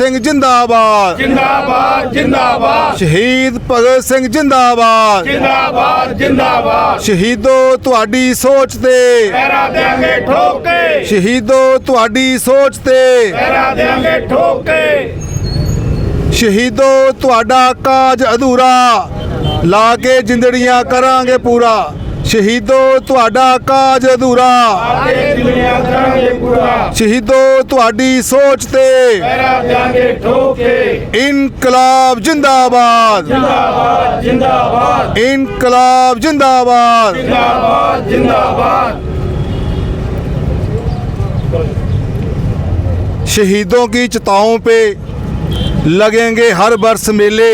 ਸਿੰਘ ਜਿੰਦਾਬਾਦ। ਜਿੰਦਾਬਾਦ ਜਿੰਦਾਬਾਦ। ਸ਼ਹੀਦ ਭਗਤ ਸਿੰਘ ਜਿੰਦਾਬਾਦ। ਜਿੰਦਾਬਾਦ ਜਿੰਦਾਬਾਦ। ਸ਼ਹੀਦੋ ਤੁਹਾਡੀ ਸੋਚ ਤੇ। ਪਹਿਰਾ ਦੇਾਂਗੇ ਠੋਕੇ। ਸ਼ਹੀਦੋ ਤੁਹਾਡੀ ਸੋਚ ਤੇ। ਪਹਿਰਾ ਦੇਾਂਗੇ ਠੋਕੇ। ਸ਼ਹੀਦੋ ਤੁਹਾਡਾ ਕਾਜ ਅਧੂਰਾ। ਲਾ ਕੇ ਜਿੰਦੜੀਆਂ ਕਰਾਂਗੇ ਪੂਰਾ। ਸ਼ਹੀਦੋ ਤੁਹਾਡਾ ਕਾਜ ਅਧੂਰਾ ਆਗੇ ਦੁਨੀਆ ਕਰਾਂਗੇ ਪੂਰਾ ਸ਼ਹੀਦੋ ਤੁਹਾਡੀ ਸੋਚ ਤੇ ਪਹਿਰਾ ਦੇਾਂਗੇ ਠੋਕੇ ਇਨਕਲਾਬ ਜਿੰਦਾਬਾਦ ਜਿੰਦਾਬਾਦ ਜਿੰਦਾਬਾਦ इनकलाब जिंदाबाद जिंदाबाद जिंदाबाद शहीदों की चिताओं पे लगेंगे हर वर्ष मेले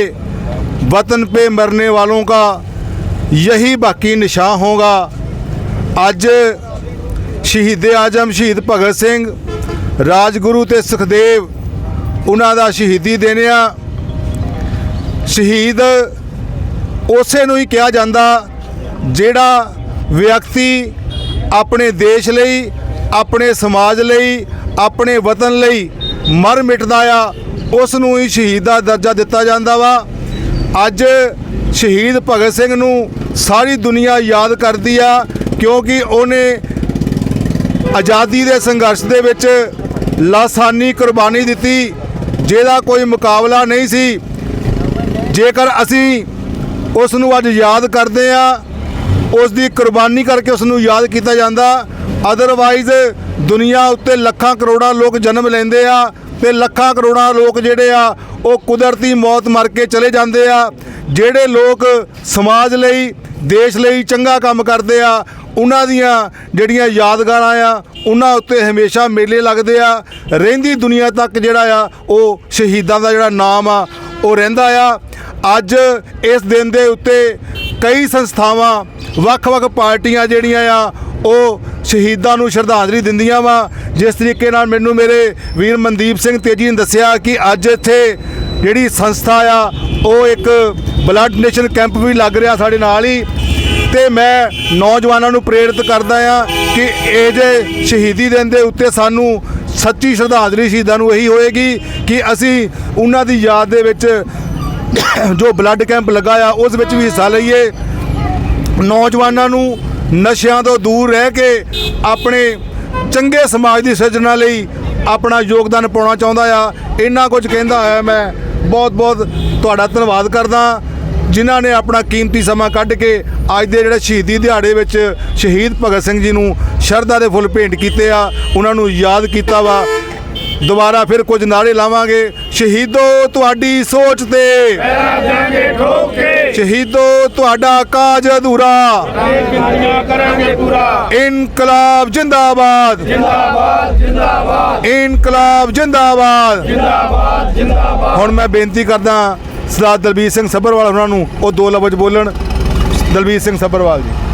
वतन पे मरने वालों का ਯਹੀ ਬਾਕੀ ਨਿਸ਼ਾਨ ਹੋਗਾ ਅੱਜ ਸ਼ਹੀਦੇ ਆਜਮ ਸ਼ਹੀਦ ਭਗਤ ਸਿੰਘ, ਰਾਜਗੁਰੂ ਤੇ ਸੁਖਦੇਵ, ਉਹਨਾਂ ਦਾ ਸ਼ਹੀਦੀ ਦੇਣਿਆ ਸ਼ਹੀਦ ਉਸੇ ਨੂੰ ਹੀ ਕਿਹਾ ਜਾਂਦਾ, ਜਿਹੜਾ ਵਿਅਕਤੀ ਆਪਣੇ ਦੇਸ਼ ਲਈ, ਆਪਣੇ ਸਮਾਜ ਲਈ, ਆਪਣੇ ਵਤਨ ਲਈ ਮਰ ਮਿਟਦਾ ਆ ਉਸ ਨੂੰ ਹੀ ਸ਼ਹੀਦ ਦਾ ਦਰਜਾ ਦਿੱਤਾ ਜਾਂਦਾ ਵਾ। ਅੱਜ ਸ਼ਹੀਦ ਭਗਤ ਸਿੰਘ ਨੂੰ ਸਾਰੀ ਦੁਨੀਆ ਯਾਦ ਕਰਦੀ ਆ, ਕਿਉਂਕਿ ਉਹਨੇ ਆਜ਼ਾਦੀ ਦੇ ਸੰਘਰਸ਼ ਦੇ ਵਿੱਚ ਲਾਸਾਨੀ ਕੁਰਬਾਨੀ ਦਿੱਤੀ, ਜਿਹਦਾ ਕੋਈ ਮੁਕਾਬਲਾ ਨਹੀਂ ਸੀ। ਜੇਕਰ ਅਸੀਂ ਉਸ ਨੂੰ ਅੱਜ ਯਾਦ ਕਰਦੇ ਆ, ਉਸ ਦੀ ਕੁਰਬਾਨੀ ਕਰਕੇ ਉਸ ਨੂੰ ਯਾਦ ਕੀਤਾ ਜਾਂਦਾ ਅਦਰਵਾਈਜ਼ ਦੁਨੀਆ ਉੱਤੇ ਲੱਖਾਂ ਕਰੋੜਾਂ ਲੋਕ ਜਨਮ ਲੈਂਦੇ ਆ। ਤੇ ਲੱਖਾਂ ਕਰੋੜਾਂ ਲੋਕ ਜਿਹੜੇ ਆ, ਉਹ ਕੁਦਰਤੀ ਮੌਤ ਮਰ ਕੇ ਚਲੇ ਜਾਂਦੇ ਆ। ਜਿਹੜੇ ਲੋਕ ਸਮਾਜ ਲਈ, ਦੇਸ਼ ਲਈ ਚੰਗਾ ਕੰਮ ਕਰਦੇ ਆ, ਉਹਨਾਂ ਦੀਆਂ ਜਿਹੜੀਆਂ ਯਾਦਗਾਰਾਂ ਆ, ਉਹਨਾਂ ਉੱਤੇ ਹਮੇਸ਼ਾ ਮੇਲੇ ਲੱਗਦੇ ਆ। ਰਹਿੰਦੀ ਦੁਨੀਆ ਤੱਕ ਜਿਹੜਾ ਆ, ਉਹ ਸ਼ਹੀਦਾਂ ਦਾ ਜਿਹੜਾ ਨਾਮ ਆ, ਉਹ ਰਹਿੰਦਾ ਆ। ਅੱਜ ਇਸ ਦਿਨ ਦੇ ਉੱਤੇ ਕਈ ਸੰਸਥਾਵਾਂ, ਵੱਖ-ਵੱਖ ਪਾਰਟੀਆਂ ਜਿਹੜੀਆਂ ਆ, ਉਹ ਸ਼ਹੀਦਾਂ ਨੂੰ ਸ਼ਰਧਾਂਜਲੀ ਦਿੰਦੀਆਂ ਵਾ। ਜਿਸ ਤਰੀਕੇ ਨਾਲ ਮੈਨੂੰ ਮੇਰੇ ਵੀਰ ਮਨਦੀਪ ਸਿੰਘ ਤੇਜੀ ਨੇ ਦੱਸਿਆ ਕਿ ਅੱਜ ਇੱਥੇ ਜਿਹੜੀ ਸੰਸਥਾ ਆ, ਉਹ ਇੱਕ ਬਲੱਡ ਡੋਨੇਸ਼ਨ ਕੈਂਪ ਵੀ ਲੱਗ ਰਿਹਾ ਸਾਡੇ ਨਾਲ ਹੀ। ਤੇ ਮੈਂ ਨੌਜਵਾਨਾਂ ਨੂੰ ਪ੍ਰੇਰਿਤ ਕਰਦਾ ਆ ਕਿ ਇਹ ਜੇ ਸ਼ਹੀਦੀ ਦਿਨ ਦੇ ਉੱਤੇ ਸਾਨੂੰ ਸੱਚੀ ਸ਼ਰਧਾਂਜਲੀ ਸ਼ਹੀਦਾਂ ਨੂੰ ਇਹੀ ਹੋਏਗੀ ਕਿ ਅਸੀਂ ਉਹਨਾਂ ਦੀ ਯਾਦ ਦੇ ਵਿੱਚ ਜੋ ਬਲੱਡ ਕੈਂਪ ਲੱਗਾ ਆ, ਉਸ ਵਿੱਚ ਵੀ ਹਿੱਸਾ ਲਈਏ। ਨੌਜਵਾਨਾਂ ਨੂੰ ਨਸ਼ਿਆਂ ਤੋਂ ਦੂਰ ਰਹਿ ਕੇ ਆਪਣੇ ਚੰਗੇ ਸਮਾਜ ਦੀ ਸਿਰਜਣਾ ਲਈ ਆਪਣਾ ਯੋਗਦਾਨ ਪਾਉਣਾ ਚਾਹੁੰਦਾ ਆ। ਇੰਨਾ ਕੁਝ ਕਹਿੰਦਾ ਹੋਇਆ ਮੈਂ। ਬਹੁਤ ਬਹੁਤ ਤੁਹਾਡਾ ਧੰਨਵਾਦ ਕਰਦਾ। ਜਿਨ੍ਹਾਂ ਨੇ ਆਪਣਾ ਕੀਮਤੀ ਸਮਾਂ ਕੱਢ ਕੇ ਅੱਜ ਦੇ ਜਿਹੜੇ ਸ਼ਹੀਦੀ ਦਿਹਾੜੇ ਵਿੱਚ ਸ਼ਹੀਦ ਭਗਤ ਸਿੰਘ ਜੀ ਨੂੰ ਸ਼ਰਧਾ ਦੇ ਫੁੱਲ ਭੇਂਟ ਕੀਤੇ ਆ, ਉਹਨਾਂ ਨੂੰ ਯਾਦ ਕੀਤਾ ਵਾ। ਦੁਬਾਰਾ ਫਿਰ ਕੁਝ ਨਾਰੇ ਲਾਵਾਂਗੇ। ਸ਼ਹੀਦੋ, ਤੁਹਾਡੀ ਸੋਚ ਤੇ। ਪਹਿਰਾ ਦੇਾਂਗੇ ਠੋਕੇ ਸ਼ਹੀਦੋ ਤੁਹਾਡਾ ਕਾਜ ਅਧੂਰਾ। ਆਗੇ ਕਰਾਂਗੇ ਪੂਰਾ ਇਨਕਲਾਬ ਜਿੰਦਾਬਾਦ। ਜਿੰਦਾਬਾਦ ਜਿੰਦਾਬਾਦ ਇਨਕਲਾਬ ਜਿੰਦਾਬਾਦ। ਜਿੰਦਾਬਾਦ ਜਿੰਦਾਬਾਦ ਹੁਣ ਮੈਂ ਬੇਨਤੀ ਕਰਦਾ ਸਰਦਾਰ ਦਲਬੀਰ ਸਿੰਘ ਸੱਭਰਵਾਲ ਉਹਨਾਂ ਨੂੰ, ਉਹ ਦੋ ਲਫ਼ਜ਼ ਬੋਲਣ। ਦਲਬੀਰ ਸਿੰਘ ਸੱਭਰਵਾਲ ਜੀ।